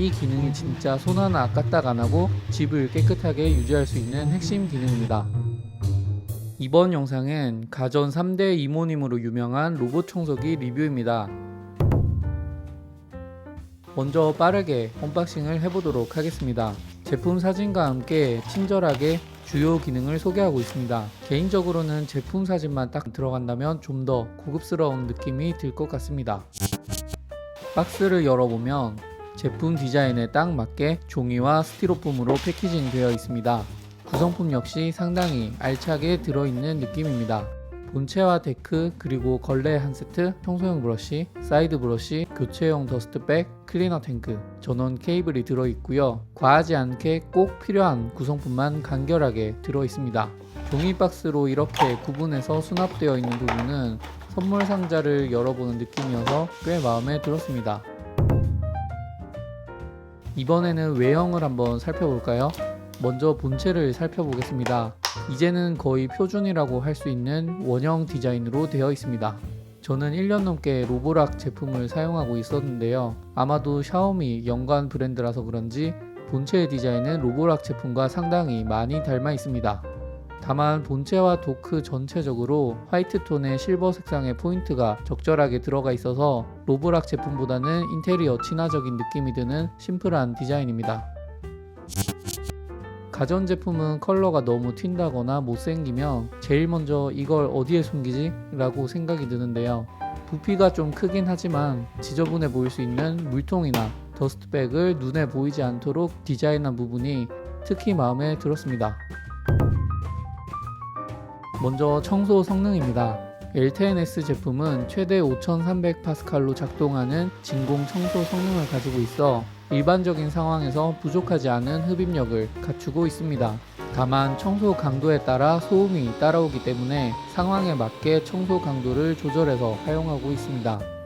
이 기능이 진짜 손 하나 까딱 안 하고 집을 깨끗하게 유지할 수 있는 핵심 기능입니다. 이번 영상은 가전 3대 이모님으로 유명한 로봇 청소기 리뷰입니다. 먼저 빠르게 언박싱을 해보도록 하겠습니다. 제품 사진과 함께 친절하게 주요 기능을 소개하고 있습니다. 개인적으로는 제품 사진만 딱 들어간다면 좀 더 고급스러운 느낌이 들 것 같습니다. 박스를 열어보면 제품 디자인에 딱 맞게 종이와 스티로폼으로 패키징 되어 있습니다. 구성품 역시 상당히 알차게 들어있는 느낌입니다. 본체와 데크 그리고 걸레 한 세트, 청소용 브러쉬, 사이드 브러쉬, 교체용 더스트백, 클리너 탱크, 전원 케이블이 들어있고요. 과하지 않게 꼭 필요한 구성품만 간결하게 들어있습니다. 종이 박스로 이렇게 구분해서 수납되어 있는 부분은 선물 상자를 열어보는 느낌이어서 꽤 마음에 들었습니다. 이번에는 외형을 한번 살펴볼까요? 먼저 본체를 살펴보겠습니다. 이제는 거의 표준이라고 할 수 있는 원형 디자인으로 되어 있습니다. 저는 1년 넘게 로보락 제품을 사용하고 있었는데요. 아마도 샤오미 연관 브랜드라서 그런지 본체의 디자인은 로보락 제품과 상당히 많이 닮아 있습니다. 다만 본체와 도크 전체적으로 화이트 톤의 실버 색상의 포인트가 적절하게 들어가 있어서 로보락 제품보다는 인테리어 친화적인 느낌이 드는 심플한 디자인입니다. 가전제품은 컬러가 너무 튄다거나 못생기면 제일 먼저 이걸 어디에 숨기지? 라고 생각이 드는데요. 부피가 좀 크긴 하지만 지저분해 보일 수 있는 물통이나 더스트백을 눈에 보이지 않도록 디자인한 부분이 특히 마음에 들었습니다. 먼저 청소 성능입니다. L10S 제품은 최대 5300파스칼로 작동하는 진공 청소 성능을 가지고 있어 일반적인 상황에서 부족하지 않은 흡입력을 갖추고 있습니다. 다만 청소 강도에 따라 소음이 따라오기 때문에 상황에 맞게 청소 강도를 조절해서 사용하고 있습니다.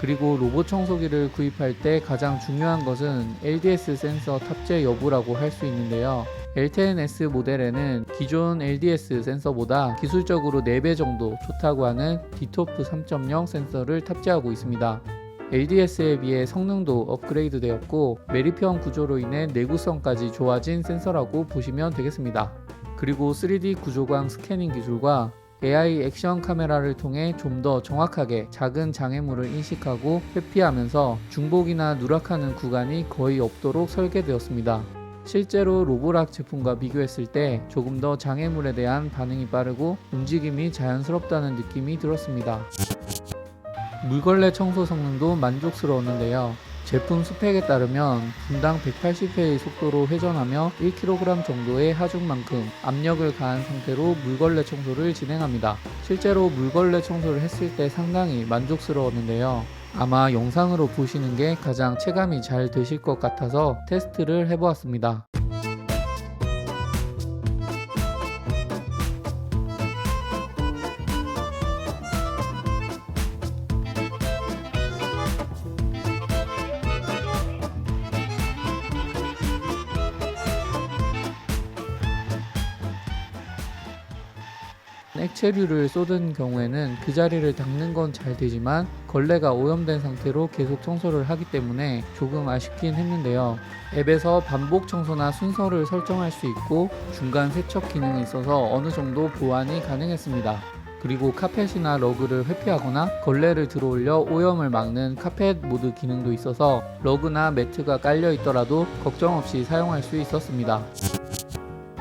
그리고 로봇 청소기를 구입할 때 가장 중요한 것은 LDS 센서 탑재 여부라고 할 수 있는데요. L10S 모델에는 기존 LDS 센서보다 기술적으로 4배 정도 좋다고 하는 디토프 3.0 센서를 탑재하고 있습니다. LDS에 비해 성능도 업그레이드 되었고 메리평 구조로 인해 내구성까지 좋아진 센서라고 보시면 되겠습니다. 그리고 3D 구조광 스캐닝 기술과 AI 액션 카메라를 통해 좀 더 정확하게 작은 장애물을 인식하고 회피하면서 중복이나 누락하는 구간이 거의 없도록 설계되었습니다. 실제로 로보락 제품과 비교했을 때 조금 더 장애물에 대한 반응이 빠르고 움직임이 자연스럽다는 느낌이 들었습니다. 물걸레 청소 성능도 만족스러웠는데요. 제품 스펙에 따르면 분당 180회의 속도로 회전하며 1kg 정도의 하중만큼 압력을 가한 상태로 물걸레 청소를 진행합니다. 실제로 물걸레 청소를 했을 때 상당히 만족스러웠는데요. 아마 영상으로 보시는 게 가장 체감이 잘 되실 것 같아서 테스트를 해보았습니다. 액체류를 쏟은 경우에는 그 자리를 닦는 건 잘 되지만 걸레가 오염된 상태로 계속 청소를 하기 때문에 조금 아쉽긴 했는데요. 앱에서 반복 청소나 순서를 설정할 수 있고 중간 세척 기능이 있어서 어느 정도 보완이 가능했습니다. 그리고 카펫이나 러그를 회피하거나 걸레를 들어올려 오염을 막는 카펫 모드 기능도 있어서 러그나 매트가 깔려 있더라도 걱정 없이 사용할 수 있었습니다.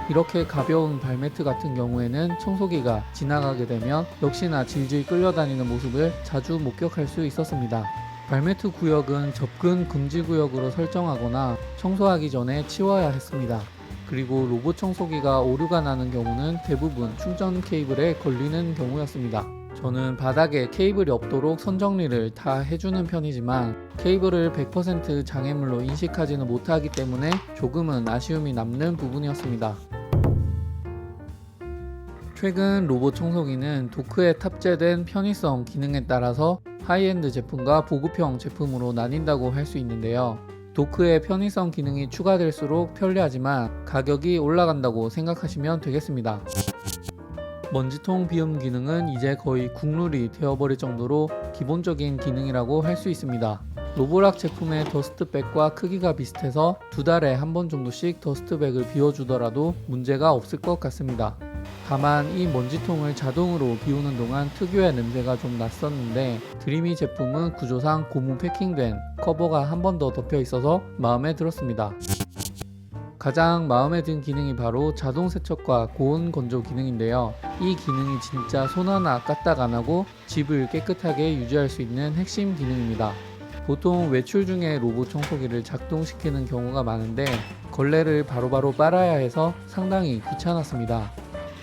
이렇게 가벼운 발매트 같은 경우에는 청소기가 지나가게 되면 역시나 질질 끌려다니는 모습을 자주 목격할 수 있었습니다. 발매트 구역은 접근 금지 구역으로 설정하거나 청소하기 전에 치워야 했습니다. 그리고 로봇 청소기가 오류가 나는 경우는 대부분 충전 케이블에 걸리는 경우였습니다. 저는 바닥에 케이블이 없도록 선정리를 다 해주는 편이지만 케이블을 100% 장애물로 인식하지는 못하기 때문에 조금은 아쉬움이 남는 부분이었습니다. 최근 로봇 청소기는 도크에 탑재된 편의성 기능에 따라서 하이엔드 제품과 보급형 제품으로 나뉜다고 할 수 있는데요. 도크의 편의성 기능이 추가될수록 편리하지만 가격이 올라간다고 생각하시면 되겠습니다. 먼지통 비움 기능은 이제 거의 국룰이 되어버릴 정도로 기본적인 기능이라고 할 수 있습니다. 로보락 제품의 더스트백과 크기가 비슷해서 두 달에 한 번 정도씩 더스트백을 비워주더라도 문제가 없을 것 같습니다. 다만 이 먼지통을 자동으로 비우는 동안 특유의 냄새가 좀 났었는데 드리미 제품은 구조상 고무 패킹된 커버가 한 번 더 덮여 있어서 마음에 들었습니다. 가장 마음에 든 기능이 바로 자동 세척과 고온 건조 기능인데요. 이 기능이 진짜 손 하나 까딱 안 하고 집을 깨끗하게 유지할 수 있는 핵심 기능입니다. 보통 외출 중에 로봇 청소기를 작동시키는 경우가 많은데 걸레를 바로바로 빨아야 해서 상당히 귀찮았습니다.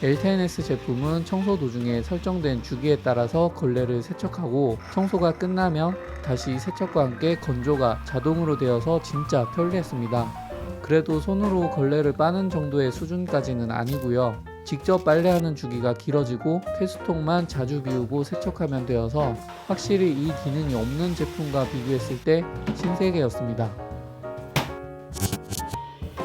L10S 제품은 청소 도중에 설정된 주기에 따라서 걸레를 세척하고 청소가 끝나면 다시 세척과 함께 건조가 자동으로 되어서 진짜 편리했습니다. 그래도 손으로 걸레를 빠는 정도의 수준까지는 아니고요. 직접 빨래하는 주기가 길어지고 필수통만 자주 비우고 세척하면 되어서 확실히 이 기능이 없는 제품과 비교했을 때 신세계였습니다.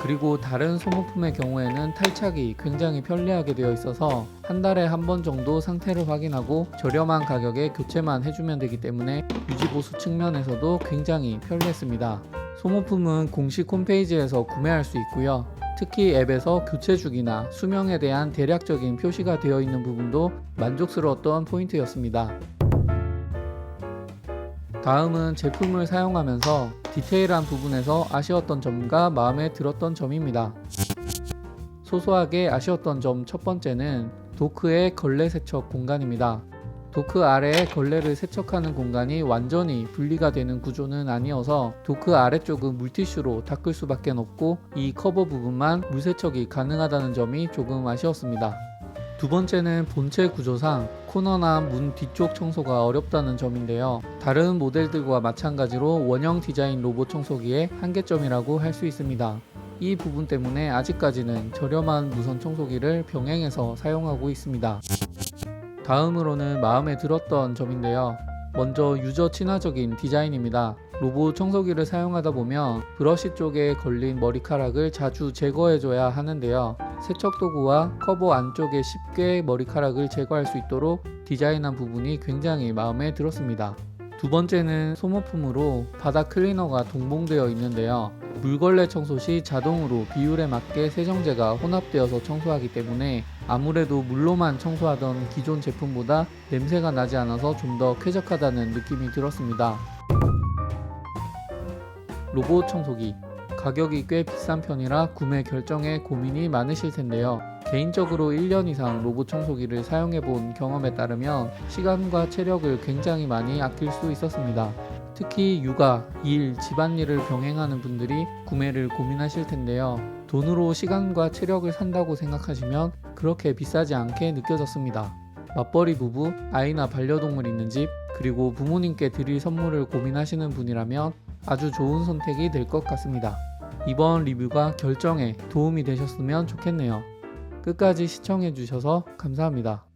그리고 다른 소모품의 경우에는 탈착이 굉장히 편리하게 되어 있어서 한 달에 한 번 정도 상태를 확인하고 저렴한 가격에 교체만 해주면 되기 때문에 유지보수 측면에서도 굉장히 편리했습니다. 소모품은 공식 홈페이지에서 구매할 수 있고요. 특히 앱에서 교체 주기나 수명에 대한 대략적인 표시가 되어 있는 부분도 만족스러웠던 포인트였습니다. 다음은 제품을 사용하면서 디테일한 부분에서 아쉬웠던 점과 마음에 들었던 점입니다. 소소하게 아쉬웠던 점 첫 번째는 도크의 걸레 세척 공간입니다. 도크 아래에 걸레를 세척하는 공간이 완전히 분리가 되는 구조는 아니어서 도크 아래쪽은 물티슈로 닦을 수밖에 없고 이 커버 부분만 물세척이 가능하다는 점이 조금 아쉬웠습니다. 두 번째는 본체 구조상 코너나 문 뒤쪽 청소가 어렵다는 점인데요. 다른 모델들과 마찬가지로 원형 디자인 로봇 청소기의 한계점이라고 할 수 있습니다. 이 부분 때문에 아직까지는 저렴한 무선 청소기를 병행해서 사용하고 있습니다. 다음으로는 마음에 들었던 점인데요. 먼저 유저 친화적인 디자인입니다. 로봇 청소기를 사용하다 보면 브러쉬 쪽에 걸린 머리카락을 자주 제거해줘야 하는데요. 세척 도구와 커버 안쪽에 쉽게 머리카락을 제거할 수 있도록 디자인한 부분이 굉장히 마음에 들었습니다. 두 번째는 소모품으로 바닥 클리너가 동봉되어 있는데요. 물걸레 청소 시 자동으로 비율에 맞게 세정제가 혼합되어서 청소하기 때문에 아무래도 물로만 청소하던 기존 제품보다 냄새가 나지 않아서 좀 더 쾌적하다는 느낌이 들었습니다. 로봇 청소기 가격이 꽤 비싼 편이라 구매 결정에 고민이 많으실 텐데요. 개인적으로 1년 이상 로봇 청소기를 사용해 본 경험에 따르면 시간과 체력을 굉장히 많이 아낄 수 있었습니다. 특히 육아, 일, 집안일을 병행하는 분들이 구매를 고민하실 텐데요. 돈으로 시간과 체력을 산다고 생각하시면 그렇게 비싸지 않게 느껴졌습니다. 맞벌이 부부, 아이나 반려동물 있는 집, 그리고 부모님께 드릴 선물을 고민하시는 분이라면 아주 좋은 선택이 될 것 같습니다. 이번 리뷰가 결정에 도움이 되셨으면 좋겠네요. 끝까지 시청해주셔서 감사합니다.